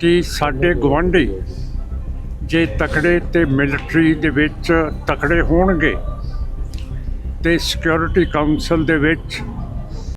ਕਿ ਸਾਡੇ ਗਵਾਂਢੀ ਜੇ ਤਕੜੇ ਤੇ ਮਿਲਟਰੀ ਦੇ ਵਿੱਚ ਤਕੜੇ ਹੋਣਗੇ ਤੇ ਸਿਕਿਉਰਿਟੀ ਕਾਉਂਸਲ ਦੇ ਵਿੱਚ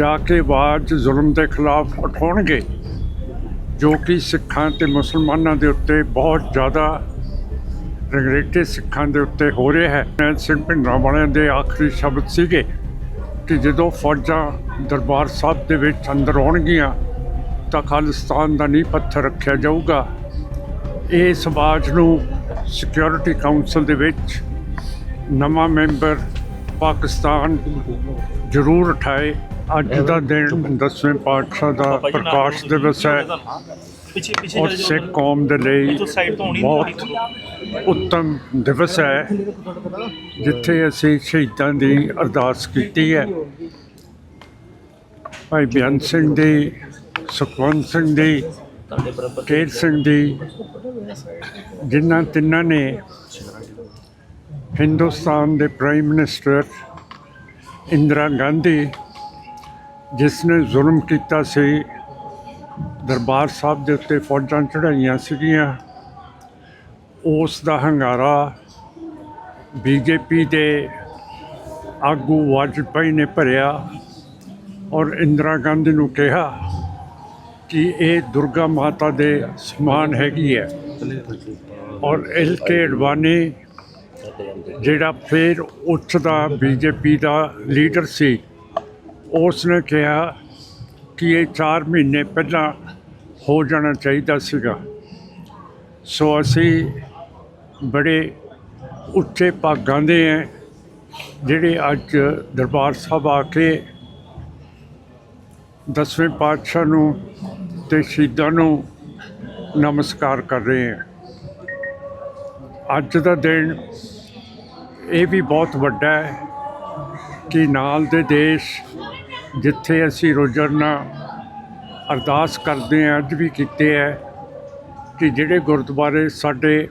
ਜਾ ਕੇ ਆਵਾਜ਼ ਜ਼ੁਲਮ ਦੇ ਖਿਲਾਫ ਉਠਾਉਣਗੇ, ਜੋ ਕਿ ਸਿੱਖਾਂ ਤੇ ਮੁਸਲਮਾਨਾਂ ਦੇ ਉੱਤੇ ਬਹੁਤ ਜ਼ਿਆਦਾ ਰੰਗਰੇਟੇ ਸਿੱਖਾਂ ਦੇ ਉੱਤੇ ਹੋ ਰਿਹਾ ਹੈ। ਨੈਣ ਸਿੰਘ ਭਿੰਡਰਾਂ ਵਾਲਿਆਂ ਦੇ ਆਖਰੀ ਸ਼ਬਦ ਸੀਗੇ ਕਿ ਜਦੋਂ ਫੌਜਾਂ ਦਰਬਾਰ ਸਾਹਿਬ ਦੇ ਵਿੱਚ ਅੰਦਰ ਆਉਣਗੀਆਂ, ਤਾਂ ਖਾਲਿਸਤਾਨ ਦਾ ਨੀਂਹ ਪੱਥਰ ਰੱਖਿਆ ਜਾਊਗਾ। ਇਸ ਆਵਾਜ਼ ਨੂੰ ਸਿਕਿਉਰਿਟੀ ਕਾਉਂਸਲ ਦੇ ਵਿੱਚ ਨਵਾਂ ਮੈਂਬਰ ਪਾਕਿਸਤਾਨ ਜ਼ਰੂਰ ਉਠਾਏ। ਅੱਜ ਦਾ ਦਿਨ ਦਸਵੇਂ ਪਾਤਸ਼ਾਹ ਦਾ ਪ੍ਰਕਾਸ਼ ਦਿਵਸ ਹੈ। ਪਿੱਛੇ ਪਿੱਛੇ ਔਰ ਸਿੱਖ ਕੌਮ ਦੇ ਲਈ ਬਹੁਤ ਉੱਤਮ ਦਿਵਸ ਹੈ ਜਿੱਥੇ ਅਸੀਂ ਸ਼ਹੀਦਾਂ ਦੀ ਅਰਦਾਸ ਕੀਤੀ ਹੈ। ਭਾਈ ਬੇਅੰਤ ਸਿੰਘ ਦੀ ਸੁਖਵੰਤ ਸਿੰਘ ਦੀ ਕੇਰ ਸਿੰਘ ਦੀ ਜਿਨ੍ਹਾਂ ਤਿੰਨਾਂ ਨੇ ਹਿੰਦੁਸਤਾਨ ਦੇ ਪ੍ਰਾਈਮ ਮਿਨਿਸਟਰ ਇੰਦਰਾ ਗਾਂਧੀ ਜਿਸ ਨੇ ਜ਼ੁਲਮ ਕੀਤਾ ਸੀ, ਦਰਬਾਰ ਸਾਹਿਬ ਦੇ ਉੱਤੇ ਫੌਜਾਂ ਚੜਾਈਆਂ ਸੀਗੀਆਂ। ਉਸ ਦਾ ਹੰਗਾਰਾ ਬੀਜੇਪੀ ਦੇ ਆਗੂ ਵਾਜਪਾਈ ਨੇ ਭਰਿਆ ਔਰ ਇੰਦਰਾ ਗਾਂਧੀ ਨੂੰ ਕਿਹਾ ਕਿ ਇਹ ਦੁਰਗਾ ਮਾਤਾ ਦੇ ਸਮਾਨ ਹੈਗੀ ਹੈ ਔਰ ਐਲ ਕੇ ਅਡਵਾਨੀ ਜਿਹੜਾ ਫਿਰ ਉੱਚ ਦਾ ਬੀਜੇਪੀ ਦਾ ਲੀਡਰ ਸੀ ਉਸ ਨੇ ਕਿਹਾ ਕਿ ਇਹ 4 ਮਹੀਨੇ ਪਹਿਲਾਂ ਹੋ ਜਾਣਾ ਚਾਹੀਦਾ ਸੀਗਾ। ਸੋ ਅਸੀਂ ਬੜੇ ਉੱਚੇ ਭਾਗਾਂ ਦੇ ਹੈ, ਜਿਹੜੇ ਅੱਜ ਦਰਬਾਰ ਸਾਹਿਬ ਆ ਕੇ ਦਸਵੇਂ ਪਾਤਸ਼ਾਹ ਨੂੰ ਤੇ ਸ਼ਹੀਦਾਂ ਨੂੰ ਨਮਸਕਾਰ ਕਰ ਰਹੇ ਹਾਂ। ਅੱਜ ਦਾ ਦਿਨ ਇਹ ਵੀ ਬਹੁਤ ਵੱਡਾ ਹੈ ਕਿ ਨਾਲ ਦੇ ਦੇਸ਼ ਜਿੱਥੇ ਅਸੀਂ ਰੋਜ਼ਾਨਾ ਅਰਦਾਸ ਕਰਦੇ ਹਾਂ, ਅੱਜ ਵੀ ਕੀਤੇ ਹੈ ਕਿ ਜਿਹੜੇ ਗੁਰਦੁਆਰੇ ਸਾਡੇ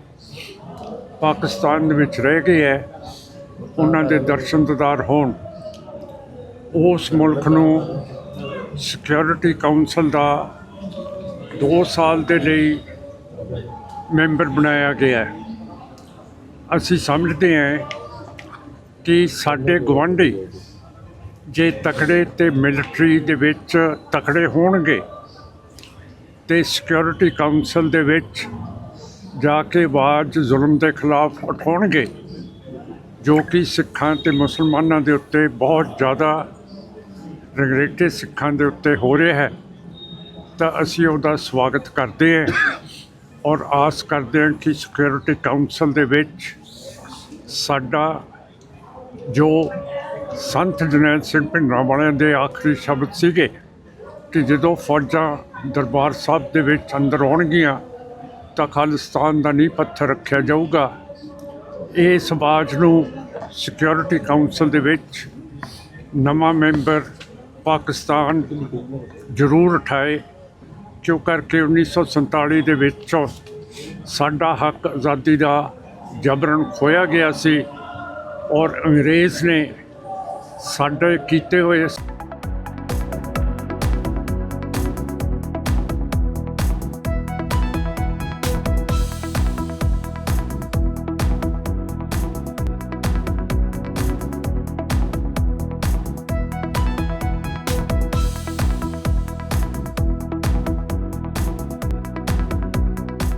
ਪਾਕਿਸਤਾਨ ਦੇ ਵਿੱਚ ਰਹਿ ਗਏ ਹੈ, ਉਹਨਾਂ ਦੇ ਦਰਸ਼ਨ ਦਿਦਾਰ ਹੋਣ। ਉਸ ਮੁਲਕ ਨੂੰ ਸਿਕਿਉਰਿਟੀ ਕਾਉਂਸਲ ਦਾ 2 ਸਾਲ ਦੇ ਲਈ ਮੈਂਬਰ ਬਣਾਇਆ ਗਿਆ ਹੈ। ਅਸੀਂ ਸਮਝਦੇ ਹਾਂ ਕਿ ਸਾਡੇ ਗਵਾਂਢੀ ਜੇ ਤਕੜੇ ਤੇ ਮਿਲਟਰੀ ਦੇ ਵਿੱਚ ਤਕੜੇ ਹੋਣਗੇ ਤੇ ਸਿਕਿਉਰਿਟੀ ਕਾਉਂਸਲ ਦੇ ਵਿੱਚ ਜਾ ਕੇ ਆਵਾਜ਼ ਜ਼ੁਲਮ ਦੇ ਖਿਲਾਫ ਉਠਾਉਣਗੇ, ਜੋ ਕਿ ਸਿੱਖਾਂ ਤੇ ਮੁਸਲਮਾਨਾਂ ਦੇ ਉੱਤੇ ਬਹੁਤ ਜ਼ਿਆਦਾ ਰੰਗਰੇਟੇ ਸਿੱਖਾਂ ਦੇ ਉੱਤੇ ਹੋ ਰਿਹਾ ਹੈ, ਤਾਂ ਅਸੀਂ ਉਹਦਾ ਸਵਾਗਤ ਕਰਦੇ ਹਾਂ ਔਰ ਆਸ ਕਰਦੇ ਹਾਂ ਕਿ ਸਿਕਿਉਰਿਟੀ ਕਾਉਂਸਲ ਦੇ ਵਿੱਚ ਸਾਡਾ ਜੋ ਸੰਤ ਜਨੈਲ ਸਿੰਘ ਭਿੰਡਰਾਂ ਵਾਲਿਆਂ ਦੇ ਆਖਰੀ ਸ਼ਬਦ ਸੀਗੇ ਕਿ ਜਦੋਂ ਫੌਜਾਂ ਦਰਬਾਰ ਸਾਹਿਬ ਦੇ ਵਿੱਚ ਅੰਦਰ ਆਉਣਗੀਆਂ ਤਾਂ ਖਾਲਿਸਤਾਨ ਦਾ ਨੀਂਹ ਪੱਥਰ ਰੱਖਿਆ ਜਾਊਗਾ। ਇਸ ਆਵਾਜ਼ ਨੂੰ ਸਿਕਿਉਰਿਟੀ ਕਾਉਂਸਲ ਦੇ ਵਿੱਚ ਨਵਾਂ ਮੈਂਬਰ ਪਾਕਿਸਤਾਨ ਜ਼ਰੂਰ ਉਠਾਏ, ਕਿਉਂ ਕਰਕੇ 1947 ਦੇ ਵਿੱਚ ਸਾਡਾ ਹੱਕ ਆਜ਼ਾਦੀ ਦਾ ਜਬਰਨ ਖੋਇਆ ਗਿਆ ਸੀ ਔਰ ਅੰਗਰੇਜ਼ ਨੇ ਸਾਡੇ ਕੀਤੇ ਹੋਏ